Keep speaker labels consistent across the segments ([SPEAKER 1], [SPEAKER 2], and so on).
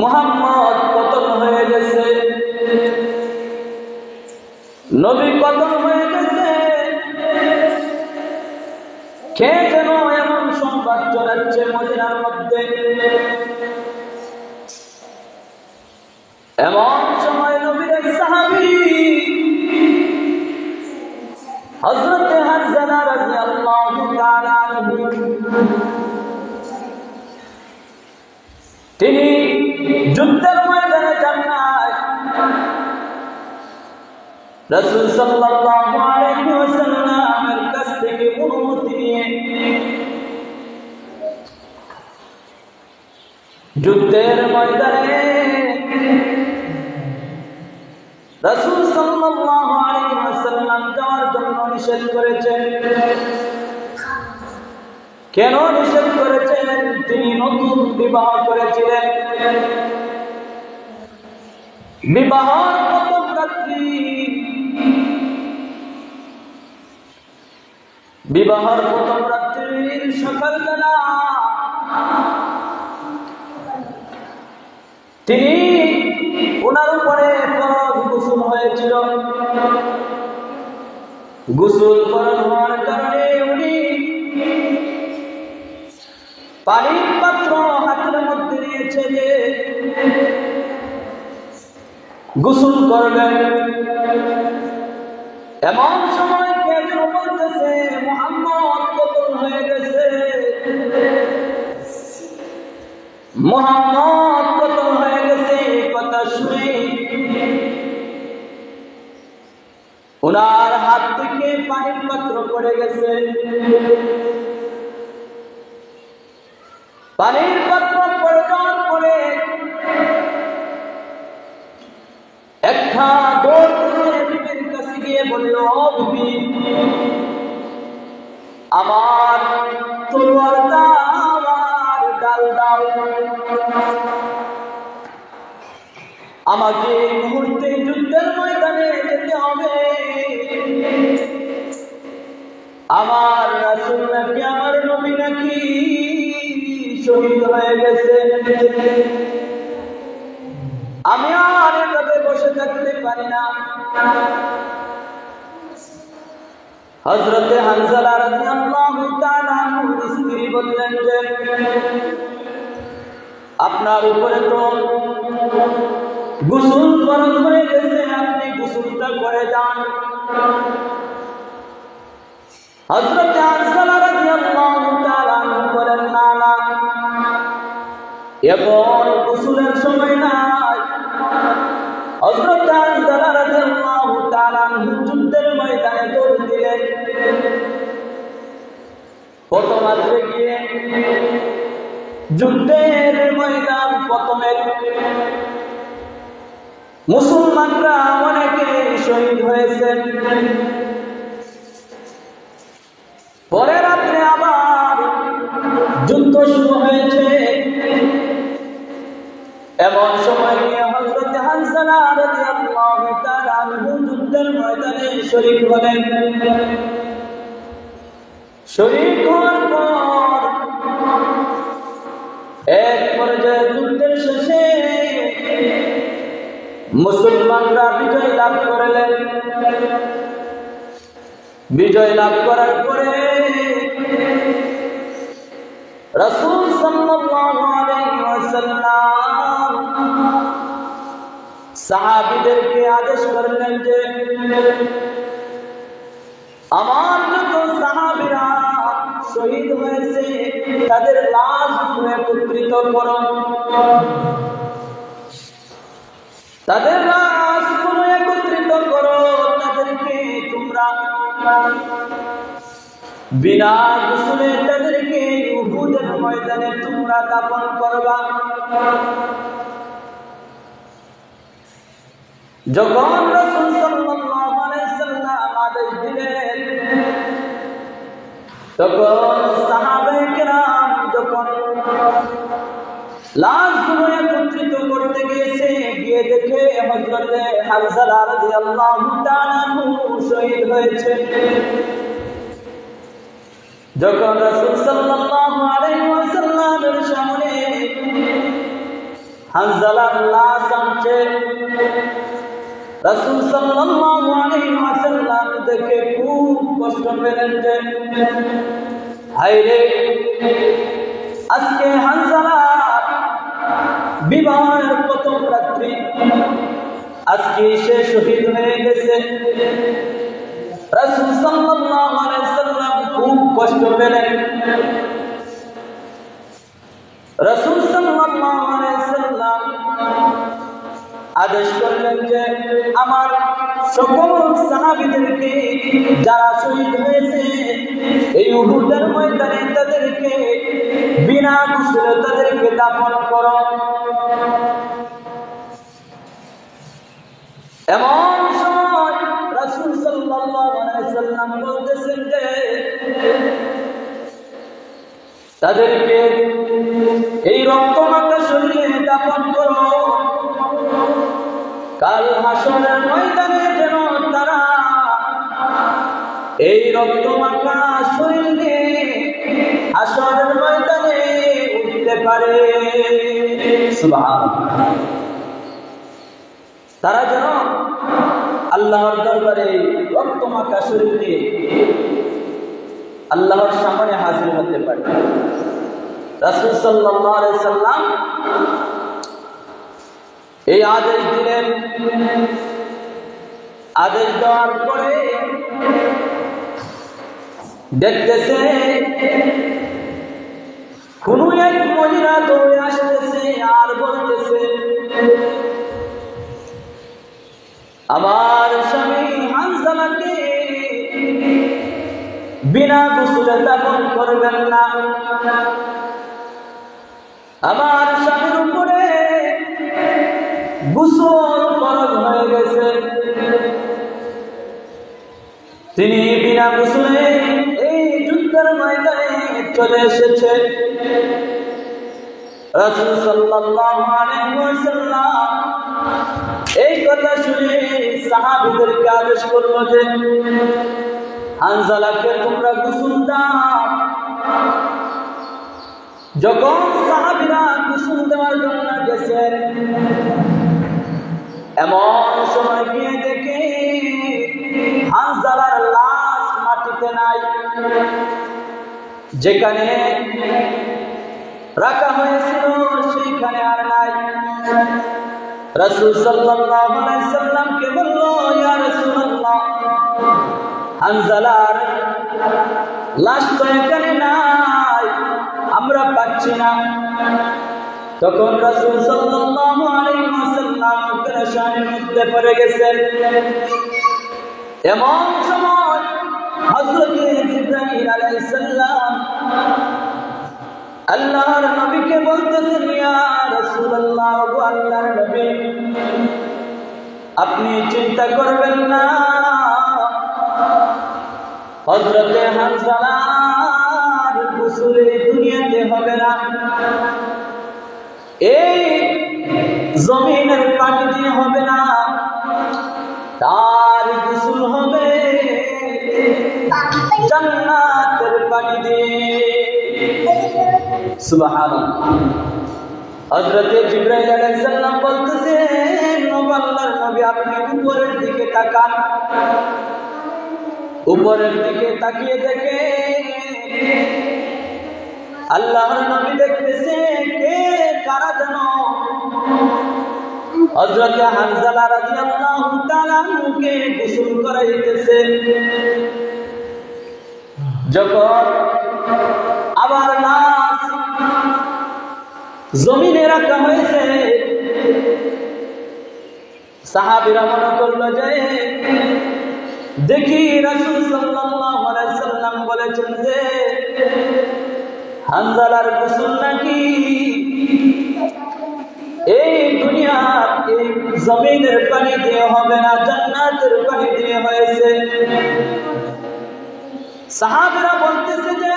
[SPEAKER 1] মোহাম্মদ পতন হয়ে গেছে। নবী পতন হয়ে গেছে। কে যেন এমন সংবাদ চলাচ্ছে মদিনার মধ্যে? রাসূল সাল্লাল্লাহু আলাইহি ওয়াসাল্লামের কাছ থেকে অনুমতি নিয়ে যুদ্ধের ময়দানে রাসূল সাল্লাল্লাহু আলাইহি ওয়াসাল্লাম যাওয়ার জন্য নিষেধ করেছেন। কেন নিষেধ করেছেন? তিনি নতুন বিবাহ করেছিলেন। বিবাহ প্রথম রাত্রি বিবাহর প্রথম রাত্রির সকালবেলা। তিনি ওনার উপরে ফরজ গোসল হয়েছিল। গোসল ফরজ হওয়ার কারণে উনি পানির পাত্র হাতের মধ্যে নিয়েছে যে গোসল করবেন। এমন সময় বলতেছে, মোহাম্মদ পতন হয়ে গেছে। মোহাম্মদ শুনে। ওনার হাত থেকে পানির পাত্র পড়ে গেছে। পানির পাত্র পড়ে যাওয়ার পরে একটা গিয়ে বলল আমার তলোয়ার দাও ডাল দাও। আমাকে মুহূর্তে যুদ্ধের ময়দানে যেতে হবে। আমার রাসূল নাকি আমার নবী নাকি শহীদ হয়ে গেছে। আমি আর এভাবে বসে থাকতে পারি না। হযরতে হানজালা রাদিয়াল্লাহু তাআলা স্ত্রী বললেন যে, আপনার উপরে তো গোসল ফরজ হয়ে গেছে, আপনি গোসলটা করে যান। হযরতে হানজালা রাদিয়াল্লাহু তাআলা বলেন, না না এখন গোসলের সময় নাই। হযরত হানজালা প্রথমার্ধে গিয়ে। যুদ্ধের ময়দান প্রথমে মুসলমানরা অনেকে শহীদ হয়েছেন। পরে রাত্রে আবার যুদ্ধ শুরু হয়েছে। এমন সময় নিয়ে হযরত হানজালা রাদিয়াল্লাহু তাআলা যুদ্ধের ময়দানে শরীক হলেন। শরীক হওয়ার পর এক পর্যায়ে যুদ্ধের শেষে মুসলমানরা বিজয় লাভ করলেন। বিজয় লাভ করার পরে রাসূল সাহাবীদেরকে আদেশ করলেন যে, আমার তাদের লাশ একত্রিত করো। তাদের লাশ একত্রিত করো, তাদেরকে তোমরা বিনা গোসলে তাদেরকে উহুদের ময়দানে তোমরা দাপন করবা। যখন রাসূল সাল্লাল্লাহু আলাইহি সাল্লাম আদেশ দিলেন, তখন সাহাবায়ে লাশগুলো একত্রিত করতে গিয়েছে। গিয়ে দেখে হযরতে হানজালা রাদিয়াল্লাহু তাআলা শহীদ হয়েছে। যখন রাসূল সাল্লাল্লাহু আলাইহি ওয়াসাল্লামের সামনে হানজালার লাশ আনছে, রাসূল সাল্লাল্লাহু আলাইহি ওয়াসাল্লাম দেখে খুব কষ্ট পেলেন যে, হায়রে, আজকে হানজালা বিবাহের প্রথম রাত্রি। আজকে সে শহীদ হয়ে গেছে। রাসূল সাল্লাল্লাহু আলাইহি সাল্লাম খুব কষ্ট পেলেন। রাসূল সাল্লাল্লাহু আলাইহি সাল্লাম আদেশ করলেন যে, আমার সকল সাহাবীদেরকে যারা শহীদ হয়েছে, এই উহুদের ময়দানে তাদেরকে বিনা গোসলে তাদেরকে দাফন করো। এই রক্তমাখা শরীর নিয়ে হাসনের ময়দানে উঠতে পারে। তারা যেন আল্লাহর দরবারে রক্তমাখা শরীর নিয়ে আল্লাহর সামনে হাজির হতে পারে। রাসূল আলাইহি সাল্লাম এই আদেশ দিলেন। আদেশ দেওয়ার পরে দেখতেছে। কোন এক মহিলা আর আমার স্বামী হানজালাকে বিনা গোসলে দাফন করবেন না। আমার স্বামীর উপরে গোসল ফরজ হয়ে গেছে। তিনি বিনা গোসলে চলে এসেছে। এই কথা শুনে সাহাবীদেরকে আদেশ করল যে, হানজালাকে তোমরা গোসল যখন সাহাবীরা গোসল দেওয়ার জন্য গেছেন এমন সময় গিয়ে যেখানে রাখা হয়েছিল, সেইখানে আর নাই। রাসূল সাল্লামকে বলল হানজালার লাশ তো এখানে নাই, আমরা পাচ্ছি না। তখন রাসূল পেরেশানির মধ্যে পড়ে গেছেন। এমন সময় হযরত জিবরাইল আলাইহিস সালাম আল্লাহর নবীকে বলতেছেন, ইয়া রাসূলুল্লাহ আল্লাহর নবী, আপনি চিন্তা করবেন না। হযরতে হানজালার গোসলে দুনিয়াতে হবে না। এই জমিনের সুবহানাল্লাহ। হযরতে জিবরাইল আলাইহিস সালাম বলতেছেন আল্লাহর নবী, আপনি উপরের দিকে তাকান। উপরের দিকে তাকিয়ে যখন আবার লাশ জমিনে রাখা হয়েছে। সাহাবীরা মনে করল যে, দেখি রাসূল সাল্লাল্লাহু আলাইহি সাল্লাম বলেছেন যে, হানজালার গোসল নাকি জমিনের পানি দিয়ে হবে না, জান্নাতের পানি দিয়ে হয়েছে। সাহাবিরা বলতেছে যে,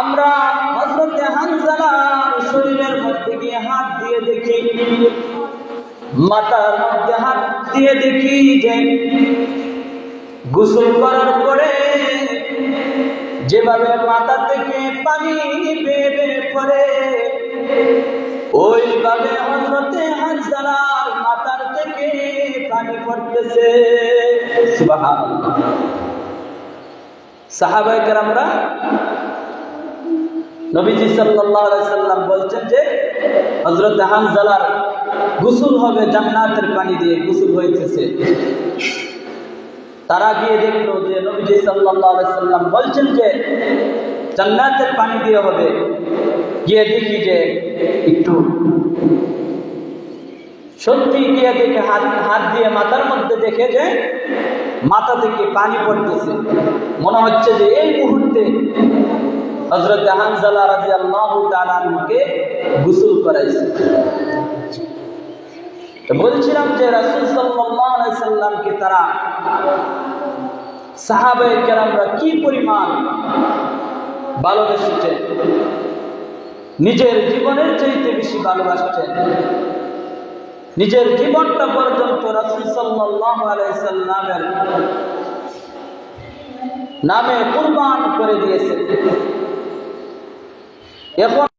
[SPEAKER 1] আমরা দেখি। মাথার মধ্যে হাত দিয়ে দেখি যে গোসল করার পরে যেভাবে মাথা থেকে পানি বেয়ে বেয়ে ওইভাবে হজরতে হানজালার মাথার থেকে পানি পড়তেছে। সাহাবাই কেরামরা নবীজি সাল্লাম বলছেন যে, হযরত হানজালার গুসুল হবে জান্নাতের পানি দিয়ে গুসুল হয়েছে তারা গিয়ে দেখল যে, নবীজি সাল্লাম বলছেন যে, জান্নাতের পানি দিয়ে হবে। গিয়ে দেখি যে, একটু সত্যি গিয়ে দেখে হাত হাত দিয়ে মাথার মধ্যে দেখে যে, মাথা থেকে পানি পড়তেছে। মনে হচ্ছে যে এই মুহূর্তে হজরত হানজালা রাজি আল্লাহ তালকে গুসুল তো বলছিলাম যে রাসুল সাল্লামকে তারা সাহাবাই কেরামরা কি পরিমাণ ভালোবেসেছেন নিজের জীবনের চাইতে বেশি ভালোবাসছেন? নিজের জীবনটা পর্যন্ত রাসুল আলাইসাল্লামের নামে কুরবান করে দিয়েছে এখন